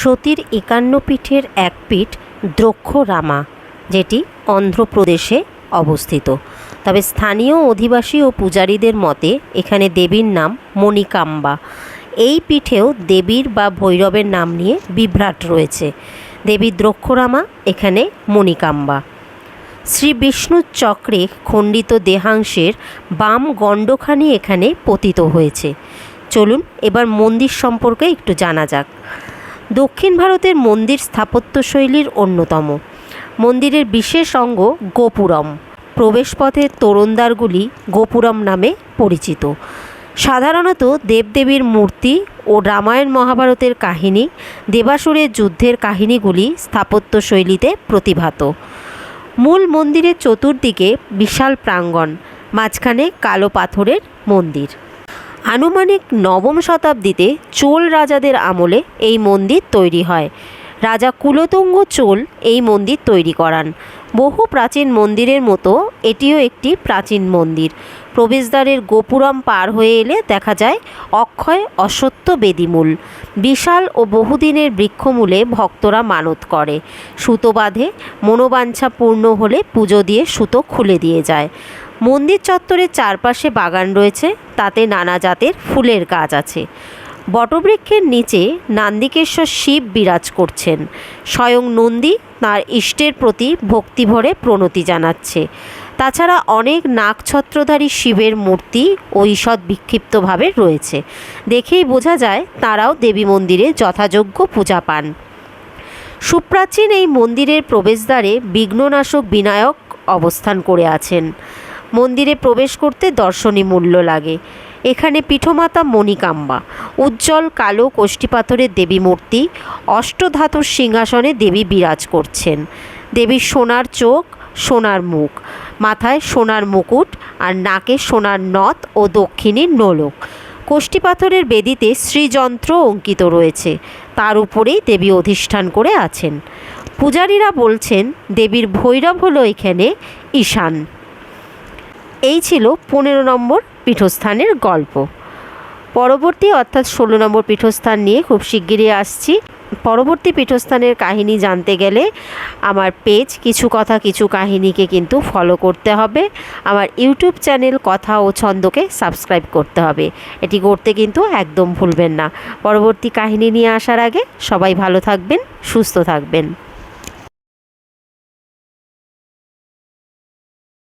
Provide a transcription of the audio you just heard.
সতীর একান্ন পীঠের এক পীঠ দ্রক্ষরামা, যেটি অন্ধ্রপ্রদেশে অবস্থিত। তবে স্থানীয় অধিবাসী ও পূজারীদের মতে, এখানে দেবীর নাম মণিকাম্বা। এই পীঠেও দেবীর বা ভৈরবের নাম নিয়ে বিভ্রাট রয়েছে। দেবী দ্রক্ষরামা, এখানে মণিকাম্বা। শ্রী বিষ্ণুর চক্রে খণ্ডিত দেহাংশের বাম গণ্ডখানি এখানে পতিত হয়েছে। চলুন এবার মন্দির সম্পর্কে একটু জানা যাক। দক্ষিণ ভারতের মন্দির স্থাপত্যশৈলীর অন্যতম। মন্দিরের বিশেষ অঙ্গ গোপুরম। প্রবেশপথের তোরণদ্বারগুলি গোপুরম নামে পরিচিত। সাধারণত দেবদেবীর মূর্তি ও রামায়ণ মহাভারতের কাহিনী, দেবাসুরের যুদ্ধের কাহিনীগুলি স্থাপত্যশৈলীতে প্রতিভাত। মূল মন্দিরের চতুর্দিকে বিশাল প্রাঙ্গণ, মাঝখানে কালো পাথরের মন্দির। আনুমানিক নবম শতাব্দীতে চোল রাজাদের আমলে এই মন্দির তৈরি হয়। রাজা কুলোতুঙ্গ চোল এই মন্দির তৈরি করান। বহু প্রাচীন মন্দিরের মতো এটিও একটি প্রাচীন মন্দির। প্রবেশদ্বারের গোপুরম পার হয়ে এলে দেখা যায় অক্ষয় অসত্য বেদিমূল। বিশাল ও বহুদিনের বৃক্ষমূলে ভক্তরা মানত করে। সুতো বাঁধে মনোবাঞ্ছা পূর্ণ হলে পুজো দিয়ে সুতো খুলে দিয়ে যায়। মন্দির চত্বরের চারপাশে বাগান রয়েছে, তাতে নানা জাতের ফুলের গাছ আছে। বটবৃক্ষের নিচে নান্দিকেশ্বর শিব বিরাজ করছেন। স্বয়ং নন্দী তার ইষ্টের প্রতি ভক্তিভরে প্রণতি জানাচ্ছে। তাছাড়া অনেক নাগছত্রধারী শিবের মূর্তি ও ঈষৎ বিক্ষিপ্তভাবে রয়েছে। দেখেই বোঝা যায়, তারাও দেবী মন্দিরে যথাযোগ্য পূজা পান। সুপ্রাচীন এই মন্দিরের প্রবেশদ্বারে বিঘ্ননাশক বিনায়ক অবস্থান করে আছেন। মন্দিরে প্রবেশ করতে দর্শনী মূল্য লাগে। এখানে পিঠমাতা মণিকাম্বা, উজ্জ্বল কালো কোষ্ঠীপাথরের দেবী মূর্তি, অষ্টধাতুর সিংহাসনে দেবী বিরাজ করছেন। দেবীর সোনার চোখ, সোনার মুখ, মাথায় সোনার মুকুট আর নাকে সোনার নথ ও দক্ষিণীর নোলক। কোষ্ঠীপাথরের বেদিতে শ্রীযন্ত্র অঙ্কিত রয়েছে। তার উপরেই দেবী অধিষ্ঠান করে আছেন। পূজারীরা বলছেন, দেবীর ভৈরব হলো এখানে ঈশান। এই ছিল পনেরো নম্বর পীঠস্থানের গল্প। পরবর্তী অর্থাৎ ষোলো নম্বর পীঠস্থান নিয়ে খুব শিগগিরই আসছি। পরবর্তী পীঠস্থানের কাহিনী জানতে গেলে আমার পেজ কিছু কথা কিছু কাহিনীকে কিন্তু ফলো করতে হবে। আমার ইউটিউব চ্যানেল কথা ও ছন্দকে সাবস্ক্রাইব করতে হবে। এটি করতে কিন্তু একদম ভুলবেন না। পরবর্তী কাহিনী নিয়ে আসার আগে সবাই ভালো থাকবেন, সুস্থ থাকবেন।